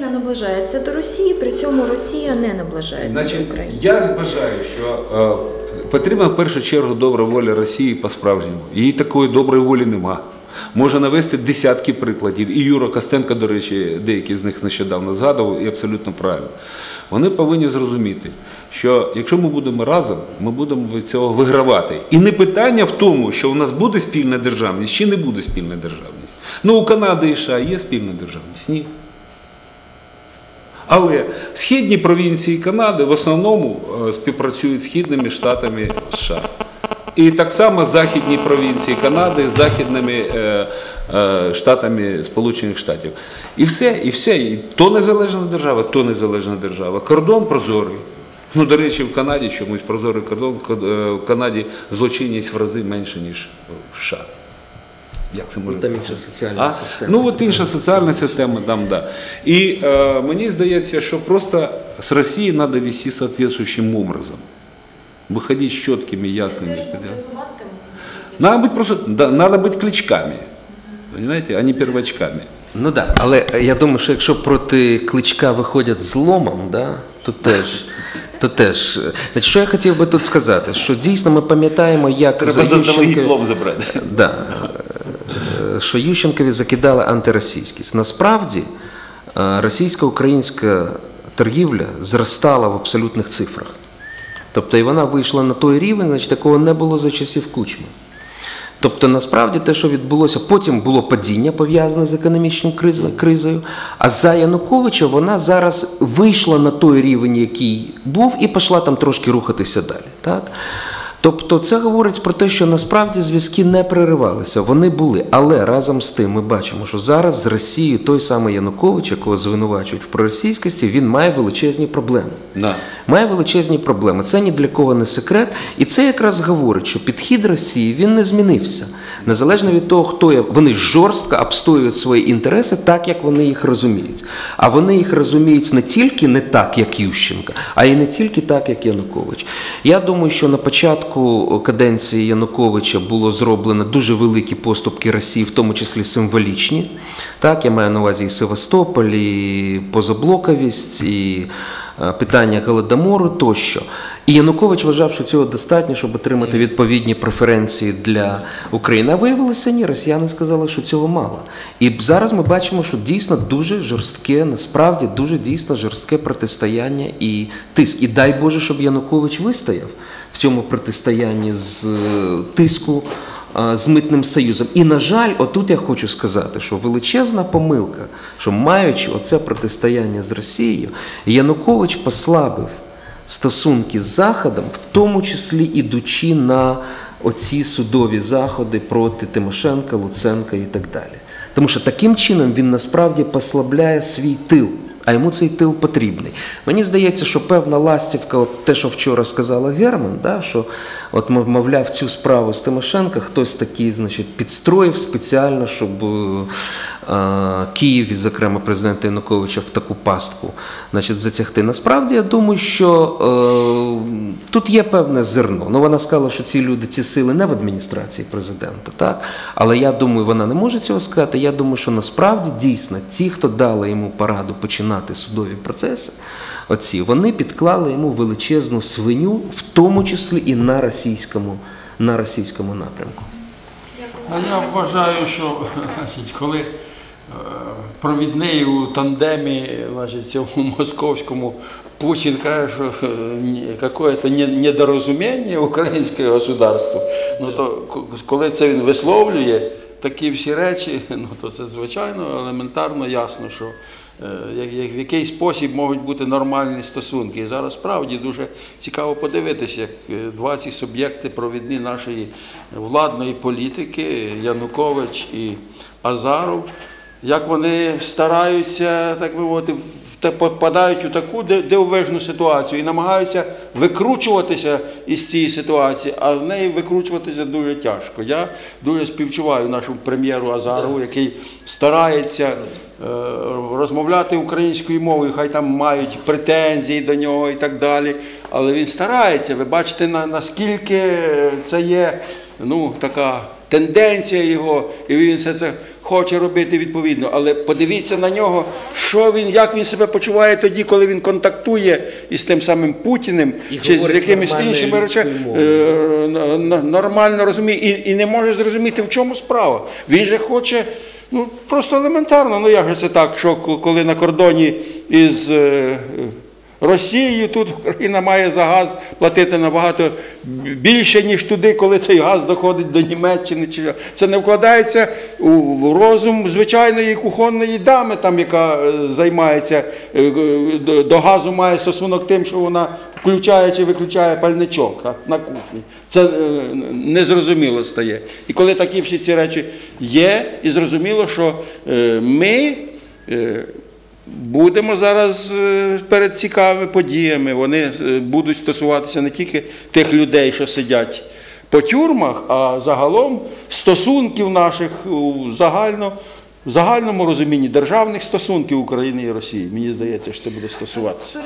Україна наближається до Росії, при цьому Росія не наближається Значить, до України. я вважаю, що е, потрібна в першу чергу добра воля Росії по-справжньому. Її такої доброї волі нема. Можна навести десятки прикладів. І Юра Костенко, до речі, деякі з них нещодавно згадував, і абсолютно правильно. Вони повинні зрозуміти, що якщо ми будемо разом, ми будемо від цього вигравати. І не питання в тому, що у нас буде спільна державність чи не буде спільна державність. Ну, у Канади і США є спільна державність? Ні. Але східні провінції Канади в основному е, співпрацюють з східними штатами США. І так само західні провінції Канади з західними е, е, штатами Сполучених Штатів. І все, і все. І то незалежна держава, то незалежна держава. Кордон прозорий. Ну, до речі, в Канаді чомусь прозорий кордон, е, в Канаді злочинність в рази менше, ніж в США. Як це може Там бути? інша соціальна А? система. Ну, от інша соціальна система там, да. І е, мені здається, що просто з Росії треба вести соответствующим образом. Выходить с четкими, ясными. Надо быть просто, да, надо быть кличками, понимаете, а не первачками. Ну так, да. але я думаю, що якщо проти кличка виходять зломом, да, то теж. То теж, Значить, що я хотів би тут сказати, що дійсно ми пам'ятаємо, як за Ющенка- забрати. Да. Що Ющенкові закидали антиросійськість. Насправді е, російсько-українська торгівля зростала в абсолютних цифрах. Тобто і вона вийшла на той рівень, значить, такого не було за часів Кучми. Тобто, насправді те, що відбулося, потім було падіння пов'язане з економічною кризою. А за Януковича вона зараз вийшла на той рівень, який був, і пішла там трошки рухатися далі. Так? Тобто це говорить про те, що насправді зв'язки не переривалися, вони були. Але разом з тим ми бачимо, що зараз з Росією той самий Янукович, якого звинувачують в проросійськості, він має величезні проблеми Да. має величезні проблеми. Це ні для кого не секрет. І це якраз говорить, що підхід Росії він не змінився. Незалежно від того, хто є, вони жорстко обстоюють свої інтереси так, як вони їх розуміють. А вони їх розуміють не тільки не так, як Ющенка, а й не тільки так, як Янукович. Я думаю, що на початку каденції Януковича було зроблено дуже великі поступки Росії, в тому числі символічні. Так, я маю на увазі і Севастополь, і позаблоковість, і питання Голодомору тощо. І Янукович вважав, що цього достатньо, щоб отримати відповідні преференції для України. А виявилося ні, росіяни сказали, що цього мало. І зараз ми бачимо, що дійсно дуже жорстке, насправді дуже дійсно жорстке протистояння і тиск. І дай Боже, щоб Янукович вистояв в цьому протистоянні з е, тиску з митним союзом. І, на жаль, отут я хочу сказати, що величезна помилка, що маючи оце протистояння з Росією, Янукович послабив стосунки з Заходом, в тому числі ідучи на оці судові заходи проти Тимошенка, Луценка і так далі. Тому що таким чином він насправді послабляє свій тил. А йому цей тил потрібний. Мені здається, що певна ластівка, от те, що вчора сказала Герман, да, що от, мов- мовляв, цю справу з Тимошенка хтось такий, значить, підстроїв спеціально, щоб е, Київ, і, зокрема, президента Януковича в таку пастку значить, затягти. Насправді, я думаю, що е, тут є певне зерно. Ну, вона сказала, що ці люди, ці сили не в адміністрації президента, так? Але я думаю, вона не може цього сказати. Я думаю, що насправді дійсно ті, хто дали йому пораду починати судові процеси, оці, вони підклали йому величезну свиню, в тому числі і на російському, на російському напрямку. А я вважаю, що значить, коли е, провідний у тандемі значить, цьому московському. Путін каже, що е, якесь недорозуміння українського государства, ну то коли це він висловлює такі всі речі, ну то це звичайно елементарно ясно, що е, в який спосіб можуть бути нормальні стосунки. І зараз справді дуже цікаво подивитися, як е, два ці суб'єкти провідні нашої владної політики, Янукович і Азаров, як вони стараються, так би мовити, попадають у таку ди- дивовижну ситуацію і намагаються викручуватися із цієї ситуації, а в неї викручуватися дуже тяжко. Я дуже співчуваю нашому прем'єру Азарову, який старається е, розмовляти українською мовою, хай там мають претензії до нього і так далі. Але він старається. Ви бачите, на- наскільки це є ну, така тенденція його, і він все це хоче робити відповідно. Але подивіться на нього, що він, як він себе почуває тоді, коли він контактує із тим самим Путіним І чи з якимись іншими речами. Е, Нормально розуміє і, і не може зрозуміти, в чому справа. Він же хоче. Ну, просто елементарно, ну як же це так, що коли на кордоні із Росією тут Україна має за газ платити набагато більше, ніж туди, коли цей газ доходить до Німеччини. Це не вкладається у розум звичайної кухонної дами, там, яка е, займається е, до- газу, має стосунок тим, що вона включає чи виключає пальничок так, на кухні. Це е, незрозуміло стає. І коли такі всі ці речі є, і зрозуміло, що ми. Будемо зараз е, перед цікавими подіями. Вони е, будуть стосуватися не тільки тих людей, що сидять по тюрмах, а загалом стосунків наших у загально, в загальному розумінні державних стосунків України і Росії. Мені здається, що це буде стосуватися.